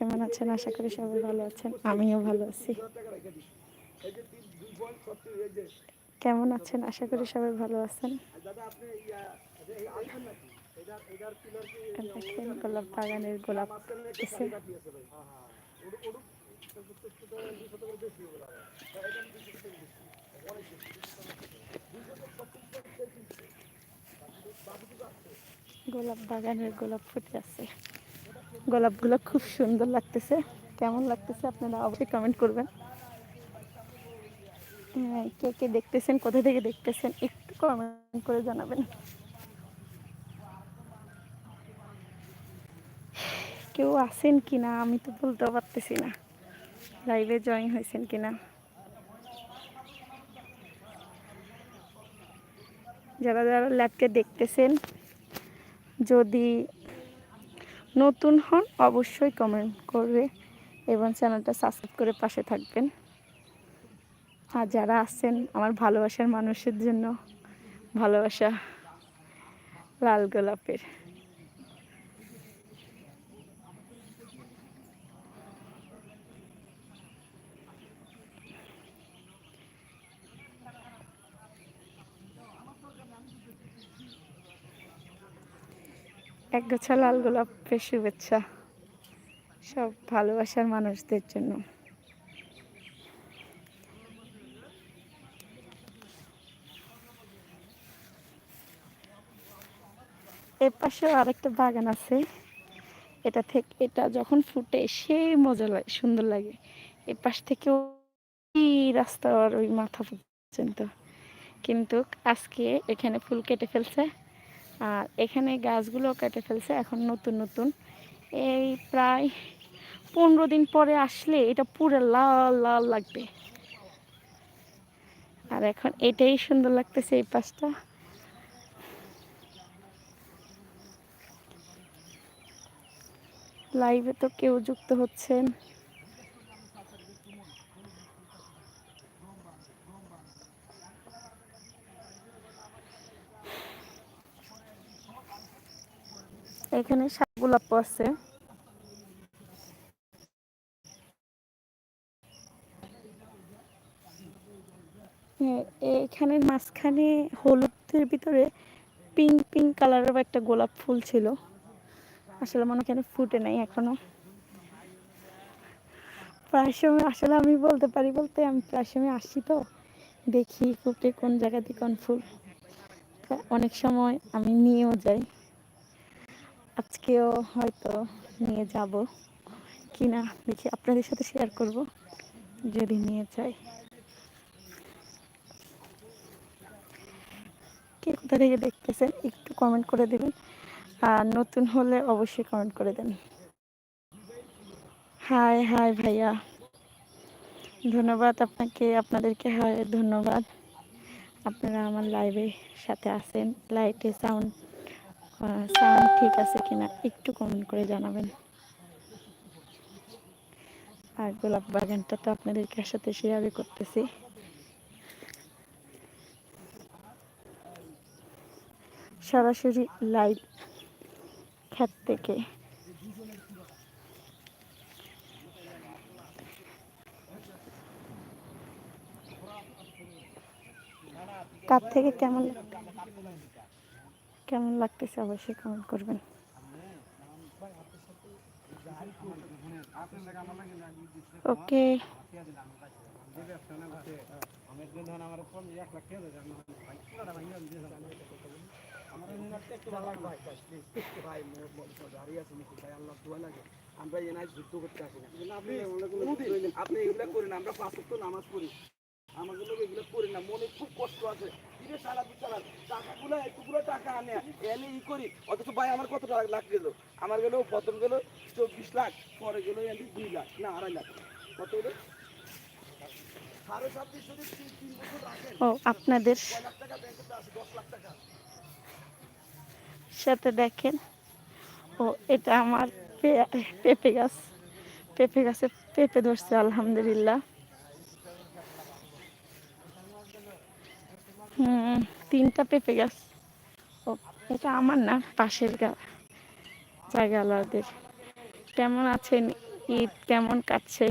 কেমন আছেন? আশা করি সবাই ভালো আছেন। আমিও ভালো আছি। কেমন আছেন? আশা করি সবাই ভালো আছেন। গোলাপ বাগানের গোলাপ গোলাপ বাগানের গোলাপ ফুটে আছে। গোলাপগুলো খুব সুন্দর লাগতেছে। কেমন লাগতেছে আপনারা অবশ্যই কমেন্ট করবেন। হ্যাঁ, কে কে দেখতেছেন কোথা থেকে দেখতেছেন একটু কমেন্ট করে জানাবেন। কেউ আছেন কি না আমি তো বলতে পারতেছি না। লাইভে জয়েন হয়েছেন কি না যারা যারা ল্যাবকে দেখতেছেন যদি নতুন হন, অবশ্যই কমেন্ট করবে এবং চ্যানেলটা সাবস্ক্রাইব করে পাশে থাকবেন। আর যারা আছেন আমার ভালোবাসার মানুষের জন্য, ভালোবাসা লাল গোলাপের। এক গোছা লাল গোলাপের শুভেচ্ছা। সব ভালোবাসার মানুষদের জন্য। এর পাশেও আরেকটা বাগান আছে। এটা থেকে, এটা যখন ফুটে সেই মজা লাগে সুন্দর লাগে। এ পাশ থেকেও রাস্তার ওই মাথা পর্যন্ত। কিন্তু আজকে এখানে ফুল কেটে ফেলছে। আর এখানে গাছগুলো কেটে ফেলছে, এখন নতুন নতুন। এই প্রায় পনেরো দিন পরে আসলে এটা পুরো লাল লাল লাগবে। আর এখন এটাই সুন্দর লাগতেছে এই পাশটা। লাইভে তো কেউ যুক্ত হচ্ছেন। এখানে সাত গোলাপ আছে। হ্যাঁ, এখানের মাঝখানে হলুদের ভিতরে পিঙ্ক পিঙ্ক কালারের একটা গোলাপ ফুল ছিল। আসলে মনে কেন ফুটে নাই এখনও। প্রায় সময় আসলে আমি বলতে পারি বলতে আমি প্রায় সময় আসি তো। দেখি ফুটে কোন জায়গাতে কোন ফুল। অনেক সময় আমি নিয়েও যাই। আজকেও হয়তো নিয়ে যাব কিনা দেখি আপনাদের সাথে শেয়ার করব, যদি নিয়ে যাই। কে কোথা থেকে দেখতেছেন একটু কমেন্ট করে দেবেন, আর নতুন হলে অবশ্যই কমেন্ট করে দেন। হাই হাই ভাইয়া। ধন্যবাদ আপনাকে, আপনাদেরকে হাই ধন্যবাদ। আপনারা আমার লাইভে সাথে আছেন লাইটে সাউন্ড সাউন্ড ঠিক আছে কিনা একটু কমেন্ট করে জানাবেন। আর গোলাপ বাগানটা তো আপনাদেরকে সাথে শেয়ারই করতেছি। সরাসরি লাইভ খ্যাত থেকে। কার থেকে কেমন কেমন লাগতেছে অবশ্যই কমেন্ট করবেন। ওকে আমরা এনাই যুদ্ধ করতে না আপনি এগুলা করেন, আমরা পাঁচ নামাজ পড়ি। আমাদের লোক এগুলো করি না, মনে খুব কষ্ট আছে। কিরে সারা চালান। টাকাগুলো একটুগুলো টাকা আনে। এনে ই করি। অথচ ভাই আমার কত টাকা লাখ গেল? আমার গেল প্রথম গেল চব্বিশ লাখ পরে গেল এনে দুই লাখ না আড়াই লাখ। কত ও আপনাদের সাথে দেখেন ও এটা আমার পেঁপে গাছ। পেঁপে গাছে পেঁপে ধরছে আলহামদুলিল্লাহ। হুম, তিনটা পেঁপে গাছ। ও, এটা আমার না, পাশের গা জায়গাওয়ালাদের। কেমন আছেন? ঈদ কেমন কাটছে?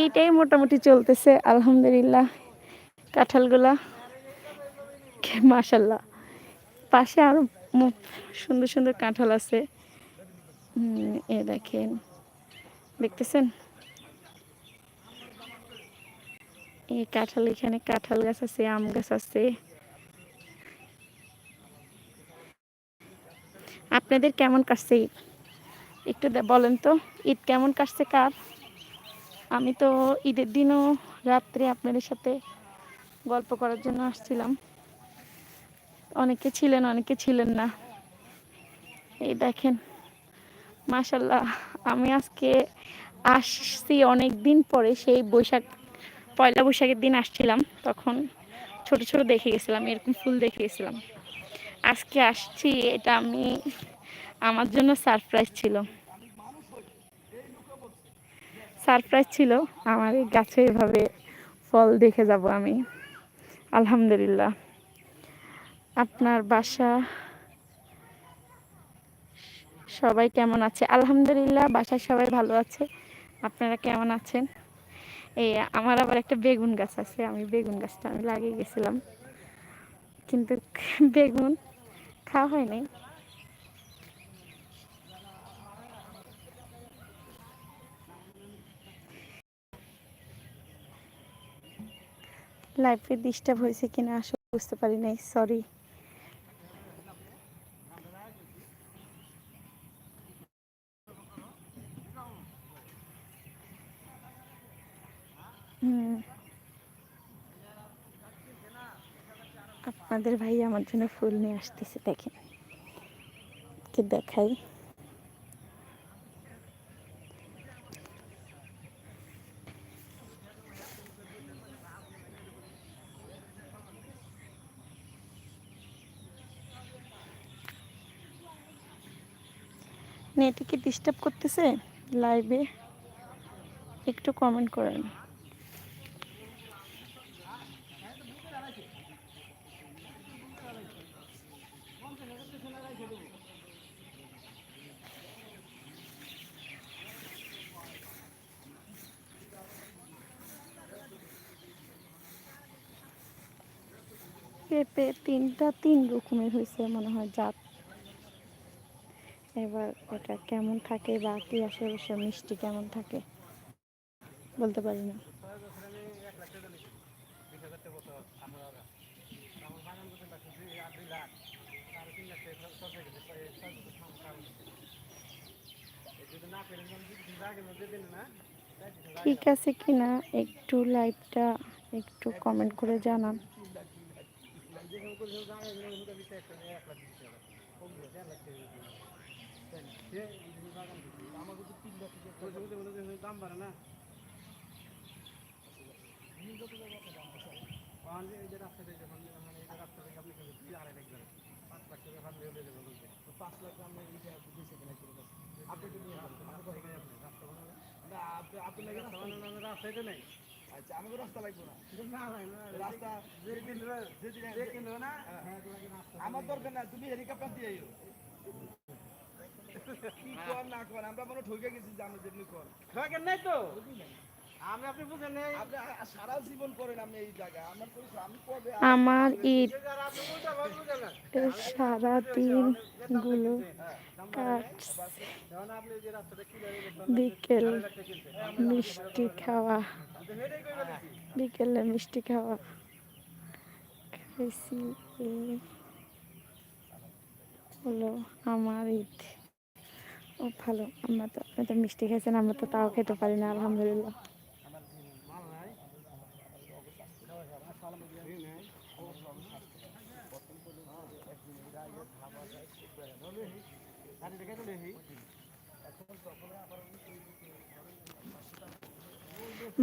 এইটাই মোটামুটি চলতেছে, আলহামদুলিল্লাহ। কাঁঠালগুলা মাশাল্লাহ। পাশে আরও সুন্দর সুন্দর কাঁঠাল আছে। এ দেখেন। দেখতেছেন? এই কাঁঠাল এখানে, কাঁঠাল গাছ আছে, আম গাছ আছে। আপনাদের কেমন কাটছে ঈদ? একটু বলেন তো, ঈদ কেমন কাটছে কার? আমি তো ঈদের দিনও রাত্রে আপনাদের সাথে গল্প করার জন্য আসছিলাম। অনেকে ছিলেন অনেকে ছিলেন না। এই দেখেন মাশাল্লাহ আমি আজকে আসছি অনেক দিন পরে সেই বৈশাখ পয়লা বৈশাখের দিন আসছিলাম, তখন ছোট ছোট দেখে গেছিলাম, এরকম ফুল দেখে গেছিলাম। আজকে আসছি, এটা আমি, আমার জন্য সারপ্রাইজ ছিল। সারপ্রাইজ ছিল, আমার এই গাছে এভাবে ফল দেখে যাব আমি। আলহামদুলিল্লাহ। আপনার বাসা, সবাই কেমন আছে? আলহামদুলিল্লাহ, বাসায় সবাই ভালো আছে। আপনারা কেমন আছেন? এই, আমার আবার একটা বেগুন গাছ আছে, আমি বেগুন গাছটা আমি লাগিয়ে গেছিলাম। কিন্তু বেগুন খাওয়া হয় নাই। লাইফে ডিস্টার্ব হয়েছে কিনা আসলে বুঝতে পারি নাই সরি হুম আপনাদের ভাই আমার জন্য ফুল নিয়ে আসতেছে, দেখেন। কি দেখাই। নেটে কি ডিস্টার্ব করতেছে? লাইভে একটু কমেন্ট করেন। পেঁপে তিনটা তিন রকমের হয়েছে মনে হয় জাত। এবার এটা কেমন থাকে বা কি বসে মিষ্টি কেমন থাকে, বলতে পারি না। ঠিক আছে কিনা, একটু লাইভটা একটু কমেন্ট করে জানান। দাম বাড়ে না রাস্তা থেকে যখন মানে এই রাস্তা থেকে আপনি আড়াই লাখ ধরে পাঁচ লাখ টাকা ফান্ড হলে দেবো লোককে পাঁচ লাখ আপনি এইটা দিয়েছে কিনা কি আপনি তো কোথায় গেলে আপনি রাস্তা বানালে আপনি আপনি লাগে রাস্তা বানানো রাস্তা এটা নেই? আচ্ছা আমাকে রাস্তা লাগবে না। রাস্তা যে যে যে আমার দরকার না তুমি হেলিকপ্টার দিয়ে আইও। কি কর না কর আমরা মনে হয় ঠকে গেছি জানো যেমনি কর ঠকেন নাই তো? আমি আপনি বুঝেন নাই। আপনি আ- সারা জীবন করেন আপনি এই জায়গায়। আমার পরিচয় আমি কবে আমার ঈদ সারা দিনগুলো বিকেল মিষ্টি খাওয়া। বিকেলে মিষ্টি খাওয়া। খাইছি হলো আমার ঈদ। ও ভালো আমরা তো আপনি তো মিষ্টি খাইছেন আমরা তো তাও খেতে পারি না আলহামদুলিল্লাহ।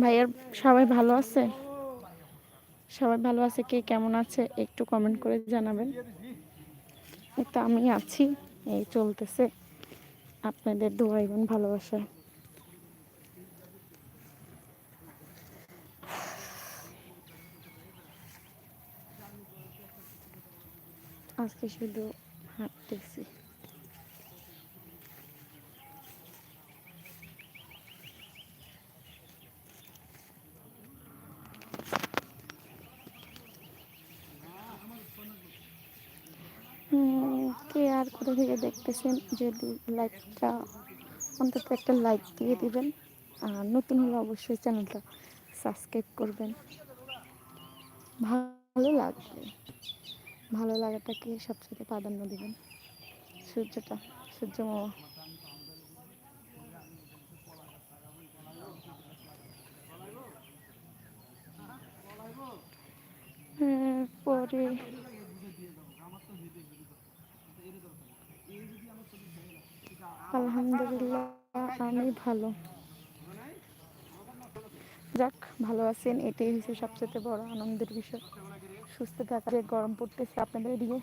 ভাইয়ার সবাই ভালো আছে? সবাই ভালো আছে কে কেমন আছে একটু কমেন্ট করে জানাবেন। তো আমি আছি, এই চলতেছে। আপনাদের দোয়াই বোন ভালোবাসা। আজকে শুধু হাঁটতেছি। কে আর কোথা থেকে দেখতেছেন যদি লাইকটা, অন্তত একটা লাইক দিয়ে দিবেন। আর নতুন হলে অবশ্যই চ্যানেলটা সাবস্ক্রাইব করবেন। ভালো লাগবে। ভালো লাগাটাকে সবচেয়ে প্রাধান্য দিবেন। সূর্যটা সূর্য মামা পরে আলহামদুলিল্লাহ, আমি ভালো। যাক, ভালো আছেন, এটাই হচ্ছে সবচেয়ে বড় আনন্দের বিষয়। সুস্থ থাকা যে গরম পড়তেছে আপনাদের এদিকে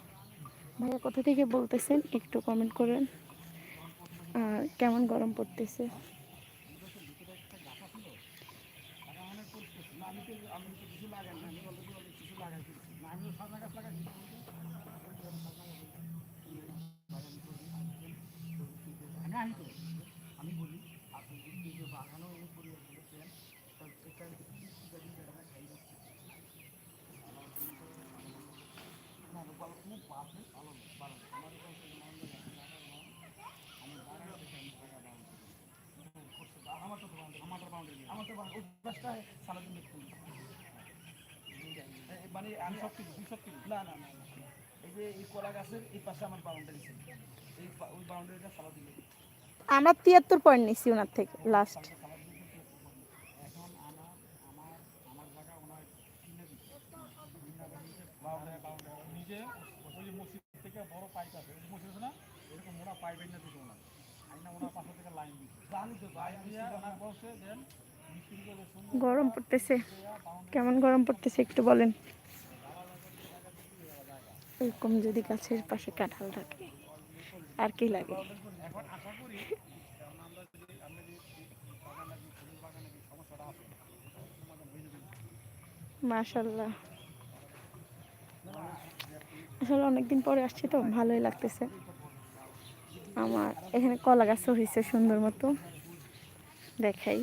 ভাইয়া কোথা থেকে বলতেছেন? একটু কমেন্ট করেন। কেমন গরম পড়তেছে? মানে আমি সব না। এই যে এই পাশে আমার বাউন্ডারি ওই বাউন্ডারিটা আমরা তিয়াত্তর পয়েন্ট নিছি ওনার থেকে লাস্ট নিজে মসজিদ থেকে বড় মসজিদ না এরকম দিতে ওনার আমি ওনার পাশে থেকে লাইন দিচ্ছে জানি তো লাইন দিয়ে ওনার দেন গরম পড়তেছে। কেমন গরম পড়তেছে একটু বলেন। এরকম যদি গাছের পাশে কাঁঠাল থাকে, আর কি লাগে? মাশাল্লাহ আসলে অনেকদিন পরে আসছি তো, ভালোই লাগতেছে। আমার এখানে কলা গাছও হয়েছে সুন্দর মতো। দেখাই।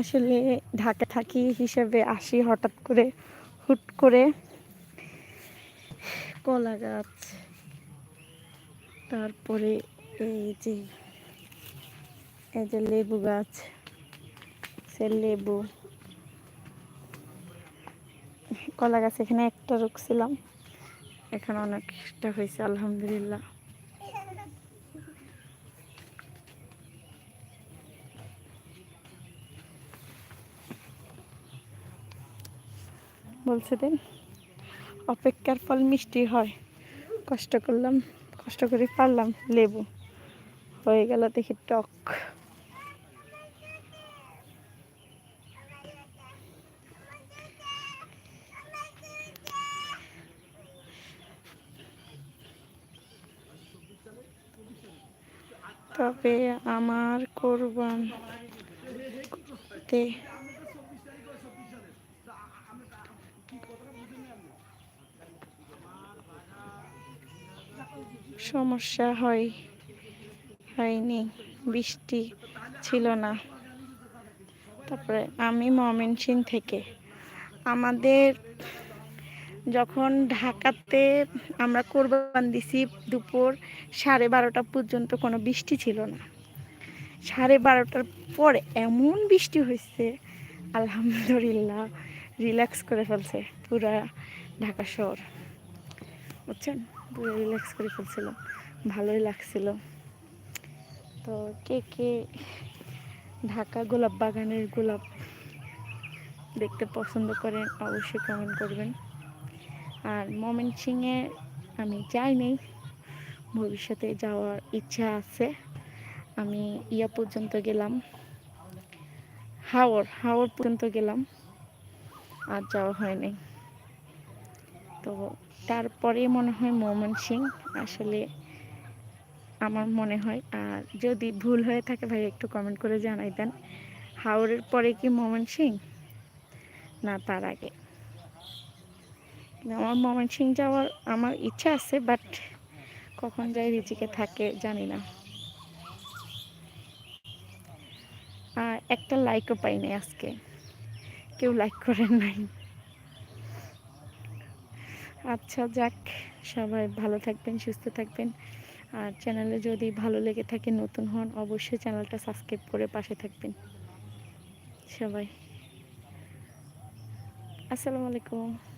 আসলে ঢাকা থাকি হিসেবে আসি হঠাৎ করে, হুট করে। কলা গাছ, তারপরে এই যে এই যে লেবু গাছ, সে লেবু। কলা গাছ এখানে একটা রুখছিলাম এখানে অনেকটা হয়েছে, আলহামদুলিল্লাহ। বলছে দেন অপেক্ষার ফল মিষ্টি হয়। কষ্ট করলাম, কষ্ট করে পারলাম, লেবু। হয়ে গেল দেখি টক। তবে আমার কোরবান তে সমস্যা হয়, হয়নি, বৃষ্টি ছিল না। তারপরে আমি ময়মনসিং থেকে। আমাদের যখন ঢাকাতে আমরা কোরবান দিছি দুপুর সাড়ে বারোটা পর্যন্ত কোনো বৃষ্টি ছিল না। সাড়ে বারোটার পরে এমন বৃষ্টি হয়েছে আলহামদুলিল্লাহ রিল্যাক্স করে ফেলছে পুরা ঢাকা শহর। বুঝছেন? পুরো রিল্যাক্স করে ফেলছিল ভালোই লাগছিল। তো কে কে ঢাকা গোলাপ বাগানের গোলাপ দেখতে পছন্দ করেন, অবশ্যই কমেন্ট করবেন। আর মমেন সিংয়ে আমি যাইনি ভবিষ্যতে যাওয়ার ইচ্ছা আছে। আমি ইয়া পর্যন্ত গেলাম। হাওড় হাওড় পর্যন্ত গেলাম। আর যাওয়া হয়নি তো তারপরে মনে হয় ময়মনসিং আসলে আমার মনে হয়। আর যদি ভুল হয়ে থাকে ভাই, একটু কমেন্ট করে জানাই দেন। হাওড়ের পরে কি ময়মনসিং না, তার আগে। আমার ময়মনসিং যাওয়ার আমার ইচ্ছা আছে বাট কখন যাই রিজিকে থাকে জানি না। আর একটা লাইকও পাইনি আজকে। কেউ লাইক করেন নাই। আচ্ছা যাক, সবাই ভালো থাকবেন, সুস্থ থাকবেন। আর চ্যানেলে যদি ভালো লেগে থাকে, নতুন হন, অবশ্যই চ্যানেলটা সাবস্ক্রাইব করে পাশে থাকবেন। সবাই। আসসালামু আলাইকুম।